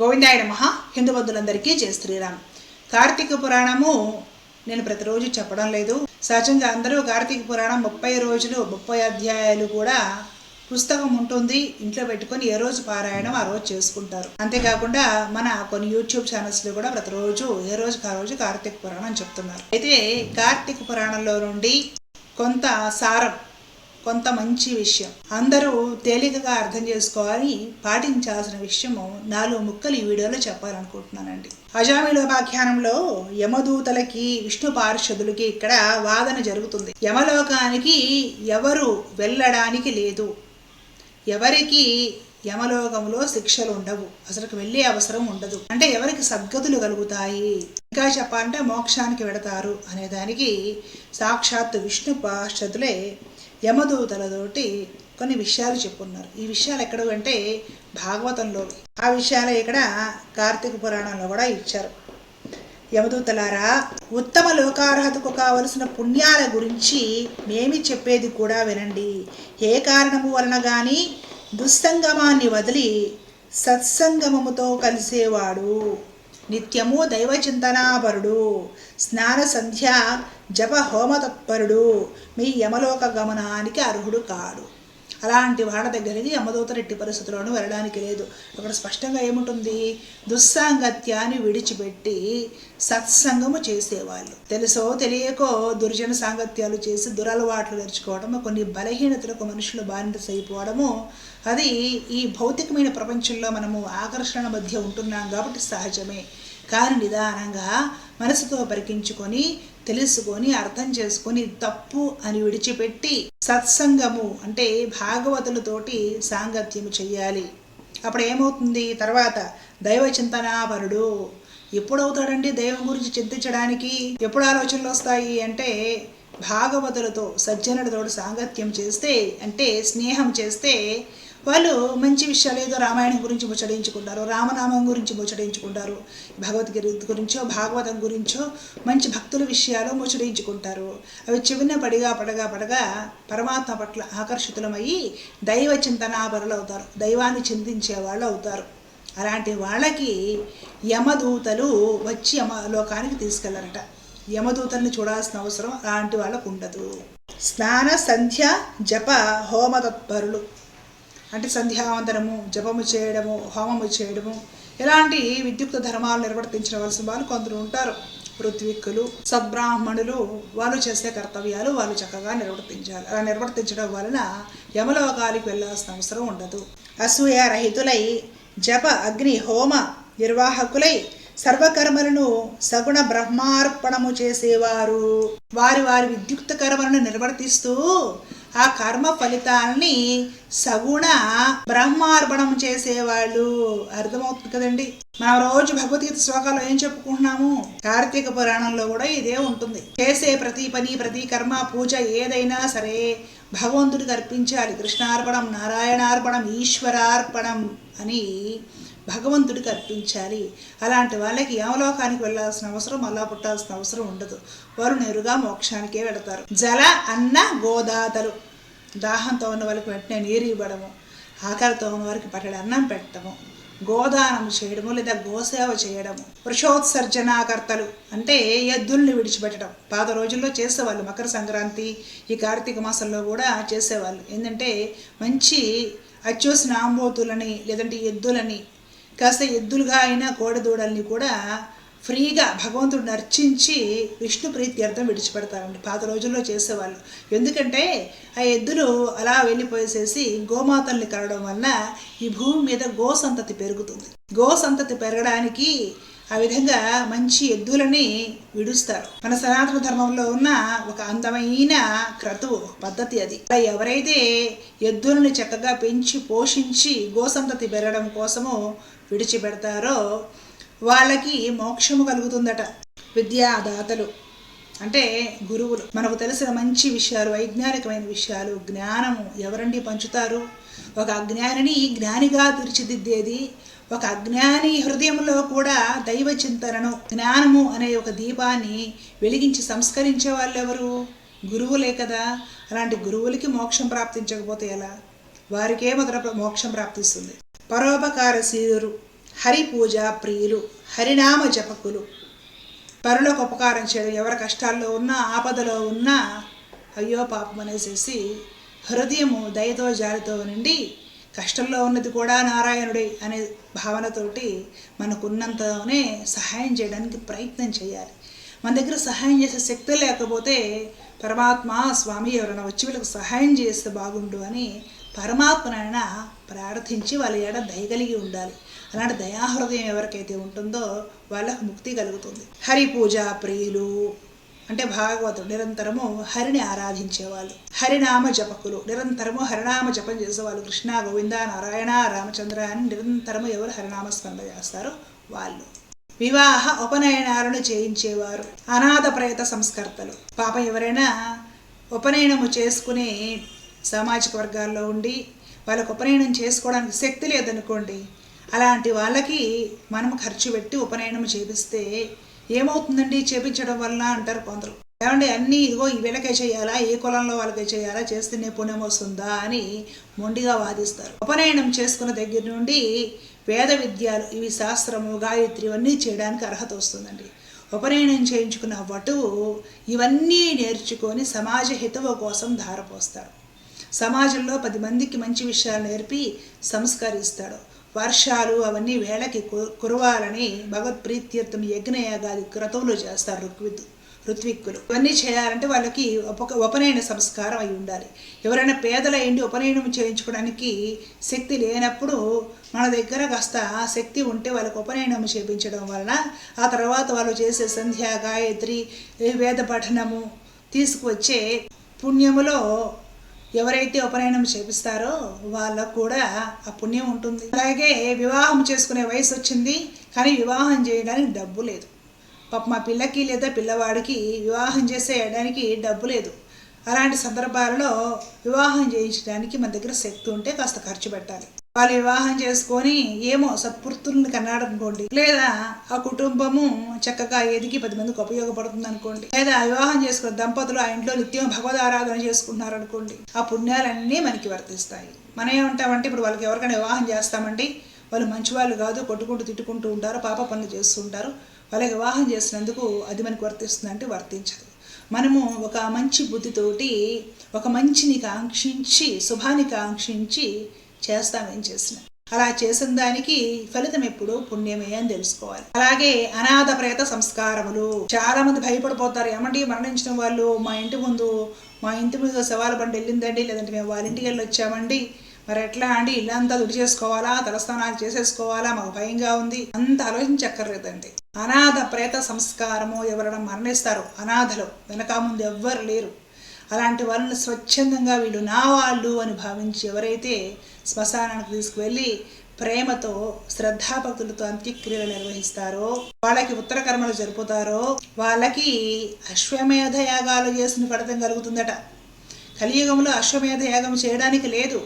గోవిందాయ నమ. హిందూ బంధులందరికీ జయ శ్రీరామ్. కార్తీక పురాణము నేను ప్రతిరోజు చెప్పడం లేదు. సహజంగా అందరూ కార్తీక పురాణం ముప్పై రోజులు ముప్పై అధ్యాయాలు కూడా పుస్తకం ఉంటుంది. ఇంట్లో పెట్టుకొని ఏ రోజు పారాయణం ఆ రోజు చేసుకుంటారు. అంతేకాకుండా మన కొన్ని యూట్యూబ్ ఛానల్స్లో కూడా ప్రతిరోజు ఏ రోజుకి ఆ రోజు కార్తీక పురాణం చెప్తున్నారు. అయితే కార్తీక పురాణంలో నుండి కొంత సారం కొంత మంచి విషయం. అందరూ తేలికగా అర్థం చేసుకోవాలి. పాటించాల్సిన విషయము నాలుగు ముక్కలు ఈ వీడియోలో చెప్పాలనుకుంటున్నానండి. అజామిలోపాఖ్యానంలో యమదూతలకి విష్ణు పార్షదులకి ఇక్కడ వాదన జరుగుతుంది. యమలోకానికి ఎవరు వెళ్ళడానికి లేదు. ఎవరికి యమలోకంలో శిక్షలు ఉండవు. అసలుకి వెళ్ళే అవసరం ఉండదు. అంటే ఎవరికి సద్గతులు కలుగుతాయి? ఇంకా చెప్పాలంటే మోక్షానికి వెడతారు అనేదానికి సాక్షాత్తు సాక్షాత్ విష్ణు పార్షదులే యమదూతలతోటి కొన్ని విషయాలు చెప్పున్నారు. ఈ విషయాలు ఎక్కడ అంటే భాగవతంలో. ఆ విషయాలు ఇక్కడ కార్తీక పురాణంలో కూడా ఇచ్చారు. యమదూతలారా ఉత్తమ లోకార్హతకు కావలసిన పుణ్యాల గురించి మేమి చెప్పేది కూడా వినండి. ఏ కారణము వలన కానీ దుస్సంగమాన్ని వదిలి సత్సంగమముతో కలిసేవాడు. నిత్యము దైవ చింతనాపరుడు స్నాన సంధ్య జప హోమతత్పరుడు. మీ యమలోక గమనానికి అర్హుడు కాడు. అలాంటి వాళ్ళ దగ్గరికి యమదూత రెట్టి పరిస్థితుల్లోనూ వెళ్ళడానికి లేదు. అక్కడ స్పష్టంగా ఏముంటుంది? దుస్సాంగత్యాన్ని విడిచిపెట్టి సత్సంగము చేసేవాళ్ళు. తెలుసో తెలియకో దుర్జన సాంగత్యాలు చేసి దురలవాట్లు నేర్చుకోవడము కొన్ని బలహీనతలకు మనుషులు బారిన అయిపోవడము అది ఈ భౌతికమైన ప్రపంచంలో మనము ఆకర్షణ మధ్య ఉంటున్నాం కాబట్టి సహజమే. కానీ నిదానంగా మనసుతో పరికించుకొని తెలుసుకొని అర్థం చేసుకొని తప్పు అని విడిచిపెట్టి సత్సంగము అంటే భాగవతులతోటి సాంగత్యము చెయ్యాలి. అప్పుడు ఏమవుతుంది తర్వాత దైవ చింతనాపరుడు ఎప్పుడవుతాడండి దైవం గురించి చింతించడానికి? ఎప్పుడు ఆలోచనలు వస్తాయి అంటే భాగవతులతో సజ్జనుడితో సాంగత్యం చేస్తే అంటే స్నేహం చేస్తే వాళ్ళు మంచి విషయాలు ఏదో రామాయణం గురించి ముచ్చడించుకుంటారు రామనామం గురించి ముచ్చడించుకుంటారు భగవద్గీత గురించో భాగవతం గురించో మంచి భక్తుల విషయాలు ముచ్చడించుకుంటారు అవి చెవిన పడిగా పడగా పడగా పరమాత్మ పట్ల ఆకర్షితులమయ్యి దైవ చింతనాపరులు అవుతారు దైవాన్ని చింతించే వాళ్ళు అవుతారు అలాంటి వాళ్ళకి యమదూతలు వచ్చి యమ లోకానికి తీసుకెళ్ళారట. యమదూతల్ని చూడాల్సిన అవసరం అలాంటి వాళ్ళకు ఉండదు స్నాన సంధ్య జప హోమ తత్పరులు అంటే సంధ్యావందనము జపము చేయడము హోమము చేయడము ఇలాంటి విద్యుక్త ధర్మాలు నిర్వర్తించవలసిన వాళ్ళు కొందరు ఉంటారు. ఋత్విక్కులు సద్బ్రాహ్మణులు వాళ్ళు చేసే కర్తవ్యాలు వాళ్ళు చక్కగా నిర్వర్తించాలి. అలా నిర్వర్తించడం వలన యమలోకాలకు వెళ్ళాల్సిన అవసరం ఉండదు. అసూయ రహితులై జప అగ్ని హోమ నిర్వాహకులై సర్వకర్మలను సగుణ బ్రహ్మార్పణము చేసేవారు. వారి వారి విద్యుక్త కర్మలను నిర్వర్తిస్తూ ఆ కర్మ ఫలితాలని సగుణ బ్రహ్మార్పణం చేసేవాళ్ళు. అర్థమవుతుంది కదండి? మనం రోజు భగవద్గీత శ్లోకాలు ఏం చెప్పుకుంటున్నాము? కార్తీక పురాణంలో కూడా ఇదే ఉంటుంది. చేసే ప్రతి పని ప్రతి కర్మ పూజ ఏదైనా సరే భగవంతుడికి అర్పించాలి కృష్ణార్పణం నారాయణార్పణం ఈశ్వరార్పణం అని భగవంతుడికి అర్పించాలి అలాంటి వాళ్ళకి యమలోకానికి వెళ్ళాల్సిన అవసరం అలా పుట్టాల్సిన అవసరం ఉండదు. వారు నేరుగా మోక్షానికే వెళతారు. జల అన్న గోదాతలు. దాహంతో ఉన్న వాళ్ళకి వెంటనే నీరు ఇవ్వడము ఆకలితో ఉన్న వారికి పట్టడి అన్నం పెట్టడము. గోదానం చేయడము లేదా గోసేవ చేయడము. వృషోత్సర్జనాకర్తలు అంటే ఎద్దుల్ని విడిచిపెట్టడం. పాత రోజుల్లో చేసేవాళ్ళు మకర సంక్రాంతి ఈ కార్తీక మాసంలో కూడా చేసేవాళ్ళు. ఏంటంటే మంచి అచ్చోసిన ఆంబోతులని లేదంటే ఎద్దులని కాస్త ఎద్దులుగా అయిన కోడదూడల్ని కూడా ఫ్రీగా భగవంతుడు నర్చించి విష్ణు ప్రీత్యర్థం విడిచిపెడతారండి. పాత రోజుల్లో చేసేవాళ్ళు. ఎందుకంటే ఆ ఎద్దులు అలా వెళ్ళిపోయేసేసి గోమాతల్ని కరవడం వలన ఈ భూమి మీద గో సంతతి పెరుగుతుంది. గో సంతతి పెరగడానికి ఆ విధంగా మంచి ఎద్దులని విడుస్తారు. మన సనాతన ధర్మంలో ఉన్న ఒక అందమైన క్రతువు పద్ధతి అది. అలా ఎవరైతే ఎద్దులని చక్కగా పెంచి పోషించి గోసంతతి పెరగడం కోసము విడిచిపెడతారో వాళ్ళకి మోక్షము కలుగుతుందట. విద్యాదాతలు. అంటే గురువులు. మనకు తెలిసిన మంచి విషయాలు వైజ్ఞానికమైన విషయాలు జ్ఞానము ఎవరండి పంచుతారు? ఒక అజ్ఞానిని జ్ఞానిగా తీర్చిదిద్దేది ఒక అజ్ఞాని హృదయంలో కూడా దైవ చింతనను జ్ఞానము అనే ఒక దీపాన్ని వెలిగించి సంస్కరించే వాళ్ళు ఎవరు గురువులే కదా. అలాంటి గురువులకి మోక్షం ప్రాప్తించకపోతే ఎలా? వారికే మొదట మోక్షం ప్రాప్తిస్తుంది. పరోపకారశీలురు. హరి పూజా ప్రియులు హరినామ జపకులు. పరులకు ఉపకారం చేయడం ఎవరి కష్టాల్లో ఉన్నా ఆపదలో ఉన్నా అయ్యో పాపం అనేసేసి హృదయము దయతో జాలితో నిండి కష్టంలో ఉన్నది కూడా నారాయణుడే అనే భావనతోటి మనకున్నంతనే సహాయం చేయడానికి ప్రయత్నం చేయాలి. మన దగ్గర సహాయం చేసే శక్తి లేకపోతే పరమాత్మ స్వామి ఎవరైనా వచ్చి వీళ్ళకి సహాయం చేస్తే బాగుండు అని పరమాత్మనైనా ప్రార్థించి వాళ్ళ ఏడ దయగలిగి ఉండాలి. అలాంటి దయాహృదయం ఎవరికైతే ఉంటుందో వాళ్ళకు ముక్తి కలుగుతుంది. హరి పూజ ప్రియులు అంటే భాగవతుడు నిరంతరము హరిని ఆరాధించేవాళ్ళు. హరినామ జపకులు నిరంతరము హరినామ జపం చేసేవాళ్ళు. కృష్ణ గోవింద నారాయణ రామచంద్ర అని నిరంతరము ఎవరు హరినామ స్మరణ చేస్తారో వాళ్ళు. వివాహ ఉపనయనాలను చేయించేవారు. అనాథ ప్రేత సంస్కర్తలు. పాపం ఎవరైనా ఉపనయనము చేసుకుని సామాజిక వర్గాల్లో ఉండి వాళ్ళకు ఉపనయనం చేసుకోవడానికి శక్తి లేదనుకోండి అలాంటి వాళ్ళకి మనం ఖర్చు పెట్టి ఉపనయనం చేపిస్తే ఏమవుతుందండి? చేపించడం వల్ల అంటారు కొందరు. ఏమంటే అన్నీ ఇదిగో ఈ వీళ్ళకే చేయాలా? ఏ కులంలో వాళ్ళకే చేయాలా? చేస్తేనే పుణ్యం వస్తుందా? అని మొండిగా వాదిస్తారు. ఉపనయనం చేసుకున్న దగ్గర నుండి వేద విద్యలు ఇవి శాస్త్రము గాయత్రి ఇవన్నీ చేయడానికి అర్హత వస్తుందండి. ఉపనయనం చేయించుకున్న వటువు ఇవన్నీ నేర్చుకొని సమాజ హితవు కోసం ధారపోస్తాడు సమాజంలో పది మందికి మంచి విషయాలు నేర్పి సంస్కరిస్తాడు. వర్షాలు అవన్నీ వేళకి కు- కురవాలని భగవత్ప్రీత్యర్థం యజ్ఞయాగాది క్రతువులు చేస్తారు ఋత్విత్ ఋత్విక్కులు. ఇవన్నీ చేయాలంటే వాళ్ళకి ఉప ఉపనయన సంస్కారం అయి ఉండాలి. ఎవరైనా పేదలైండి ఉపనయనం చేయించుకోవడానికి శక్తి లేనప్పుడు మన దగ్గర కాస్త శక్తి ఉంటే వాళ్ళకి ఉపనయనం చేయించడం వలన ఆ తర్వాత వాళ్ళు చేసే సంధ్యా గాయత్రి వేద పఠనము తీసుకువచ్చే పుణ్యములో ఎవరైతే ఉపనయనం చేపిస్తారో వాళ్ళకు కూడా ఆ పుణ్యం ఉంటుంది. అలాగే వివాహం చేసుకునే వయసు వచ్చింది కానీ వివాహం చేయడానికి డబ్బు లేదు. పాప మా పిల్లకి లేదా పిల్లవాడికి వివాహం చేసేయడానికి డబ్బు లేదు. అలాంటి సందర్భాలలో వివాహం చేయించడానికి మన దగ్గర శక్తి ఉంటే కాస్త ఖర్చు పెట్టాలి. వాళ్ళు వివాహం చేసుకొని ఏమో సత్పుత్రుల్ని కన్నాడు అనుకోండి. లేదా ఆ కుటుంబము చక్కగా ఎదిగి పది మందికి ఉపయోగపడుతుంది అనుకోండి. లేదా వివాహం చేసుకున్న దంపతులు ఆ ఇంట్లో నిత్యం భగవద్ ఆరాధన చేసుకుంటున్నారు అనుకోండి. ఆ పుణ్యాలన్నీ మనకి వర్తిస్తాయి. మనం ఏమంటామంటే ఇప్పుడు వాళ్ళకి ఎవరికైనా వివాహం చేస్తామండి వాళ్ళు మంచి వాళ్ళు కాదు కొట్టుకుంటూ తిట్టుకుంటూ ఉంటారు పాప పనులు చేస్తుంటారు వాళ్ళకి వివాహం చేసినందుకు అది మనకు వర్తిస్తుంది అంటే వర్తించదు. మనము ఒక మంచి బుద్ధితోటి ఒక మంచిని కాంక్షించి శుభాన్ని కాంక్షించి చేస్తాం ఏం చేసిన. అలా చేసిన దానికి ఫలితం ఎప్పుడు పుణ్యమే అని తెలుసుకోవాలి. అలాగే అనాథ ప్రేత సంస్కారములు. చాలా మంది భయపడిపోతారు. ఏమంటే మరణించిన వాళ్ళు? మా ఇంటి ముందు మా ఇంటి మీద శవాల బండి వెళ్ళిందండి. లేదంటే మేము వాళ్ళ ఇంటికి వెళ్ళి వచ్చామండి. మరి ఎట్లా అండి? ఇల్లంతా దుడి చేసుకోవాలా? తలస్నానాలు చేసేసుకోవాలా? మాకు భయంగా ఉంది. అంత ఆలోచించక్కర్లేదండి. అనాథ ప్రేత సంస్కారము ఎవరైనా మరణిస్తారు అనాథలు వెనక ముందు ఎవ్వరు లేరు. అలాంటి వాళ్ళని స్వచ్ఛందంగా వీళ్ళు నా వాళ్ళు అని భావించి ఎవరైతే శ్మశానానికి తీసుకువెళ్ళి ప్రేమతో శ్రద్ధాభక్తులతో అంత్యక్రియలు నిర్వహిస్తారో వాళ్ళకి ఉత్తర కర్మలు జరుపుతారో వాళ్ళకి అశ్వమేధ యాగాలు చేసిన ఫలితం కలుగుతుందట. కలియుగంలో అశ్వమేధ యాగం చేయడానికి లేదు.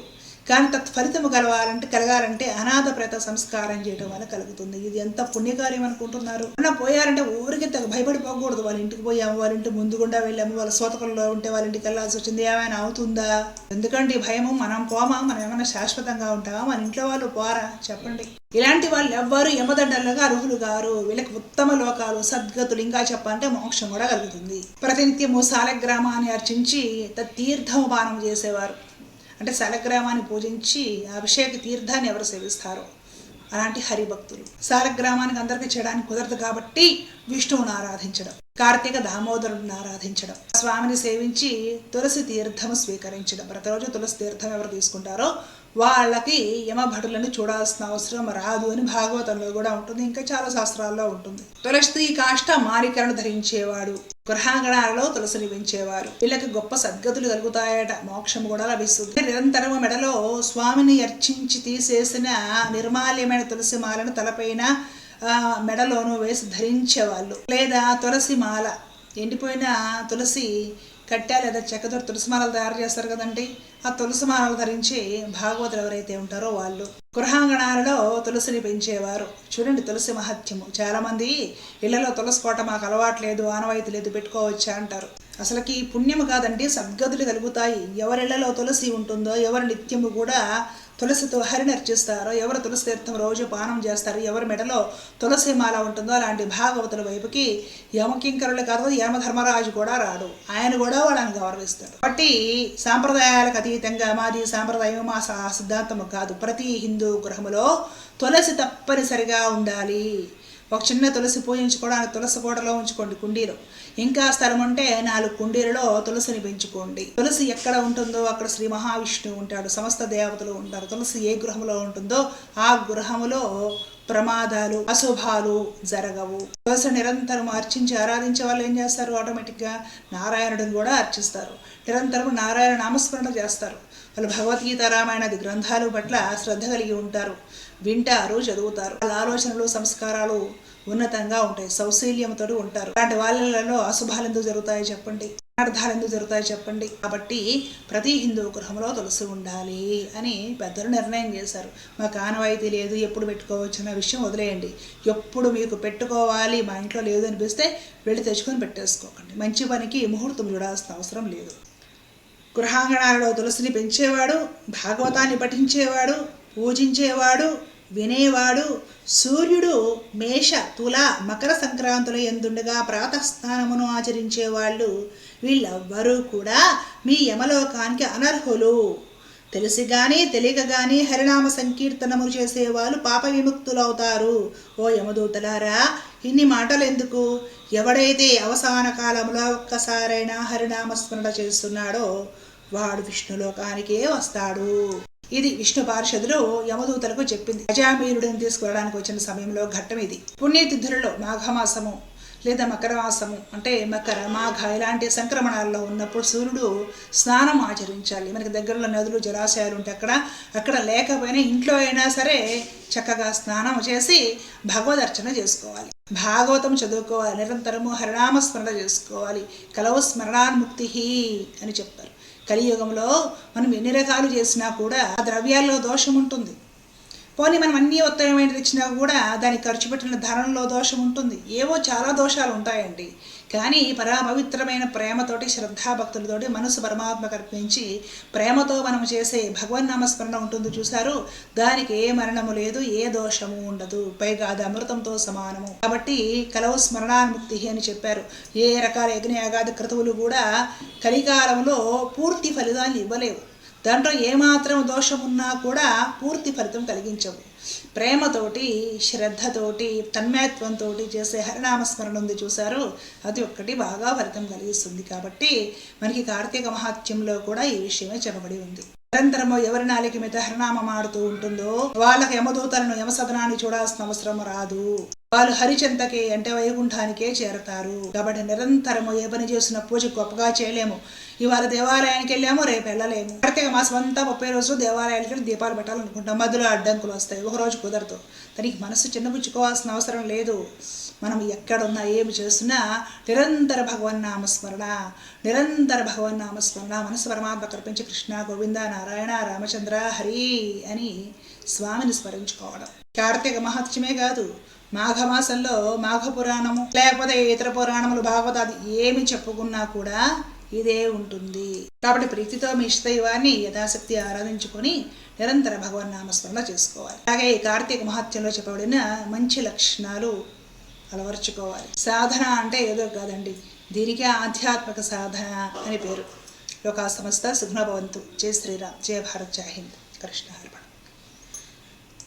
కానీ తత్ఫలితము కలవాలంటే కలగాలంటే అనాథ ప్రేత సంస్కారం చేయడం వల్ల కలుగుతుంది. ఇది ఎంత పుణ్యకార్యం అనుకుంటున్నారు? అన్న పోయారంటే ఊరికి భయపడిపోకూడదు వాళ్ళ ఇంటికి పోయాము వాళ్ళ ఇంటి ముందుగుండా వెళ్ళాము వాళ్ళ సోతకంలో ఉంటే వాళ్ళ ఇంటికి వెళ్ళాల్సి వచ్చింది. ఏమైనా అవుతుందా? ఎందుకంటే ఈ భయము మనం పోమా? మనం ఏమైనా శాశ్వతంగా ఉంటామా? మన ఇంట్లో వాళ్ళు పోరా? చెప్పండి. ఇలాంటి వాళ్ళు ఎవ్వరు యమదండలుగా అర్హులు గారు వీళ్ళకి ఉత్తమ లోకాలు సద్గతులు ఇంకా చెప్పాలంటే మోక్షం కూడా కలుగుతుంది. ప్రతినిత్యము సాలగ్రామాన్ని అర్చించి తీర్థము పానం చేసేవారు. అంటే శాలగ్రామాన్ని పూజించి అభిషేక తీర్థాన్ని ఎవరు సేవిస్తారో? అలాంటి హరిభక్తులు. శాలగ్రామానికి అందరికీ చేయడానికి కుదరదు కాబట్టి విష్ణువుని ఆరాధించడం కార్తీక దామోదరుడిని ఆరాధించడం స్వామిని సేవించి తులసి తీర్థము స్వీకరించడం. ప్రతిరోజు తులసి తీర్థం ఎవరు తీసుకుంటారో? వాళ్ళకి యమభటులను చూడాల్సిన అవసరం రాదు అని భాగవతంలో కూడా ఉంటుంది. ఇంకా చాలా శాస్త్రాల్లో ఉంటుంది. తులసి కాష్ట మారికలను ధరించేవాడు గృహాంగణాలలో తులసిని పెంచేవారు. వీళ్ళకి గొప్ప సద్గతులు కలుగుతాయట మోక్షం కూడా లభిస్తుంది. నిరంతరం మెడలో స్వామిని అర్చించి తీసేసిన నిర్మాల్యమైన తులసి మాలను తలపైన ఆ, మెడలోనూ వేసి ధరించేవాళ్ళు. లేదా తులసి మాల. ఎండిపోయిన తులసి కట్టె లేదా చెక్కతో తులసి మాలలు తయారు చేస్తారు కదండి. ఆ తులసి మాలలు ధరించి భాగవతులు ఎవరైతే ఉంటారో వాళ్ళు. గృహాంగణాలలో తులసిని పెంచేవారు. చూడండి తులసి మహత్యము. చాలామంది ఇళ్ళలో తులసి కోట మాకు అలవాట్లేదు ఆనవాయితీ లేదు పెట్టుకోవచ్చా అంటారు. అసలుకి పుణ్యము కాదండి సద్గతులు కలుగుతాయి. ఎవరిళ్ళలో తులసి ఉంటుందో ఎవరి నిత్యము కూడా తులసితో హరిని అర్చిస్తారో. ఎవరు తులసి తీర్థం రోజు పానం చేస్తారు? ఎవరి మెడలో తులసి మాల ఉంటుందో అలాంటి భాగవతుల వైపుకి యమకింకరులు కాదు యమధర్మరాజు కూడా రాడు. ఆయన కూడా వాళ్ళని గౌరవిస్తాడు. కాబట్టి సాంప్రదాయాలకు అతీతంగా మాది సాంప్రదాయం మా సా- సిద్ధాంతము కాదు. ప్రతి హిందూ గృహములో తులసి తప్పనిసరిగా ఉండాలి. ఒక చిన్న తులసి పూజించుకోవడానికి తులసి కోటలో ఉంచుకోండి కుండీలో. ఇంకా స్థలం ఉంటే నాలుగు కుండీలలో తులసిని పెంచుకోండి. తులసి ఎక్కడ ఉంటుందో అక్కడ శ్రీ మహావిష్ణువు ఉంటాడు. సమస్త దేవతలు ఉంటారు. తులసి ఏ గృహంలో ఉంటుందో ఆ గృహములో ప్రమాదాలు అశుభాలు జరగవు. తులసి నిరంతరం అర్చించి ఆరాధించే వాళ్ళు ఏం చేస్తారు? ఆటోమేటిక్గా నారాయణుడిని కూడా అర్చిస్తారు. నిరంతరం నారాయణ నామస్మరణ చేస్తారు. వాళ్ళు భగవద్గీత రామాయణాది గ్రంథాలు పట్ల శ్రద్ధ కలిగి ఉంటారు. వింటారు చదువుతారు. వాళ్ళ ఆలోచనలు సంస్కారాలు ఉన్నతంగా ఉంటాయి సౌశీల్యంతో ఉంటారు. అలాంటి వాళ్ళలో అశుభాలు ఎందుకు జరుగుతాయో చెప్పండి. అర్థాలు ఎందుకు జరుగుతాయో చెప్పండి. కాబట్టి ప్రతి హిందూ గృహంలో తులసి ఉండాలి అని పెద్దలు నిర్ణయం చేశారు. మాకు ఆనవాయితీ లేదు ఎప్పుడు పెట్టుకోవచ్చు అన్న విషయం వదిలేయండి. ఎప్పుడు మీకు పెట్టుకోవాలి మా ఇంట్లో లేదు అనిపిస్తే వెళ్ళి తెచ్చుకొని పెట్టేసుకోకండి. మంచి పనికి ముహూర్తం చూడాల్సిన అవసరం లేదు. గృహాంగణాలలో తులసిని పెంచేవాడు భాగవతాన్ని పఠించేవాడు పూజించేవాడు వినేవాడు సూర్యుడు మేష తుల మకర సంక్రాంతుల ఎందుండగా ప్రాతఃస్నానమును ఆచరించేవాళ్ళు వీళ్ళెవ్వరూ కూడా మీ యమలోకానికి అనర్హులు. తెలిసి కానీ తెలియక కానీ హరినామ సంకీర్తనము చేసేవాళ్ళు పాప విముక్తులవుతారు. ఓ యమదూతలారా ఇన్ని మాటలు ఎందుకు ఎవడైతే అవసాన కాలంలో ఒక్కసారైనా హరినామస్మరణ చేస్తున్నాడో వాడు విష్ణులోకానికే వస్తాడు. ఇది విష్ణు పార్షదులు యమదూతలకు చెప్పింది. అజామీరుడిని తీసుకువెళ్ళడానికి వచ్చిన సమయంలో ఘట్టం ఇది. పుణ్యతిథులలో మాఘమాసము లేదా మకరమాసము అంటే మకర మాఘ ఇలాంటి సంక్రమణాల్లో ఉన్నప్పుడు సూర్యుడు స్నానం ఆచరించాలి. మనకి దగ్గరలో నదులు జలాశయాలు ఉంటే అక్కడ అక్కడ లేకపోయినా ఇంట్లో అయినా సరే చక్కగా స్నానం చేసి భగవదర్చన చేసుకోవాలి. భాగవతం చదువుకోవాలి. నిరంతరము హరినామ స్మరణ చేసుకోవాలి. కలవు స్మరణాన్ముక్తి అని చెప్పారు కలియుగంలో మనం ఎన్ని రకాలు చేసినా కూడా ఆ ద్రవ్యాల్లో దోషం ఉంటుంది పోనీ మనం అన్నీ ఉత్తమమైనది ఇచ్చినా కూడా దానికి ఖర్చు పెట్టిన ధనంలో దోషం ఉంటుంది. ఏవో చాలా దోషాలు ఉంటాయండి. కానీ పరమపవిత్రమైన ప్రేమతోటి శ్రద్ధాభక్తులతోటి మనసు పరమాత్మ కల్పించి ప్రేమతో మనం చేసే భగవన్నామస్మరణ ఉంటుంది చూశారు. దానికి ఏ మరణము లేదు ఏ దోషము ఉండదు. పైగా అది అమృతంతో సమానము. కాబట్టి కలవు స్మరణాన్ముక్తి అని చెప్పారు. ఏ రకాల యజ్ఞయాగాది క్రతువులు కూడా కలికాలంలో పూర్తి ఫలితాన్ని ఇవ్వలేవు. దాంట్లో ఏమాత్రం దోషం ఉన్నా కూడా పూర్తి ఫలితం కలిగించవు. ప్రేమతోటి శ్రద్ధతోటి తన్మయత్వంతో చేసే హరినామస్మరణ ఉంది చూశారు. అది ఒక్కటి బాగా ఫలితం కలిగిస్తుంది కాబట్టి మనకి కార్తీక మహాత్యంలో కూడా ఈ విషయమే చెప్పబడి ఉంది. నిరంతరము ఎవరి నాలికి మీద హరినామం ఆడుతూ ఉంటుందో వాళ్ళకి యమదూతలను యమసదనాన్ని చూడాల్సిన అవసరం రాదు. వాళ్ళు హరిచంతకే అంటే వైకుంఠానికే చేరతారు. కాబట్టి నిరంతరము ఏ పని చేసిన పూజ గొప్పగా చేయలేము. ఇవాళ దేవాలయానికి వెళ్ళాము రేపు వెళ్ళలేము. కార్తీక మాసం అంతా ముప్పై రోజులు దేవాలయానికి వెళ్ళి దీపాలు పెట్టాలనుకుంటాం మధ్యలో అడ్డంకులు వస్తాయి ఒక రోజు కుదరదు. దానికి మనసు చిన్నపుచ్చుకోవాల్సిన అవసరం లేదు. మనం ఎక్కడున్నా ఏమి చేస్తున్నా నిరంతర భగవన్నామస్మరణ నిరంతర భగవన్నామస్మరణ మనసు పరమాత్మ కల్పించి కృష్ణ గోవింద నారాయణ రామచంద్ర హరి అని స్వామిని స్మరించుకోవడం. కార్తీక మహత్యమే కాదు మాఘమాసంలో మాఘ పురాణము లేకపోతే ఇతర పురాణములు భాగవతాది ఏమి చెప్పుకున్నా కూడా ఇదే ఉంటుంది. కాబట్టి ప్రీతితో మీ ఇష్టదైవాన్ని యథాశక్తి ఆరాధించుకొని నిరంతర భగవన్నామస్మరణ చేసుకోవాలి. అలాగే ఈ కార్తీక మహత్యంలో చెప్పబడిన మంచి లక్షణాలు అలవర్చుకోవాలి. సాధన అంటే ఏదో కాదండి. దీనికి ఆధ్యాత్మిక సాధన అని పేరు. లోకా సంస్థ సుగ్నభవంతు జయ శ్రీరామ్. జయ భారత్. జయ హింద్. కృష్ణ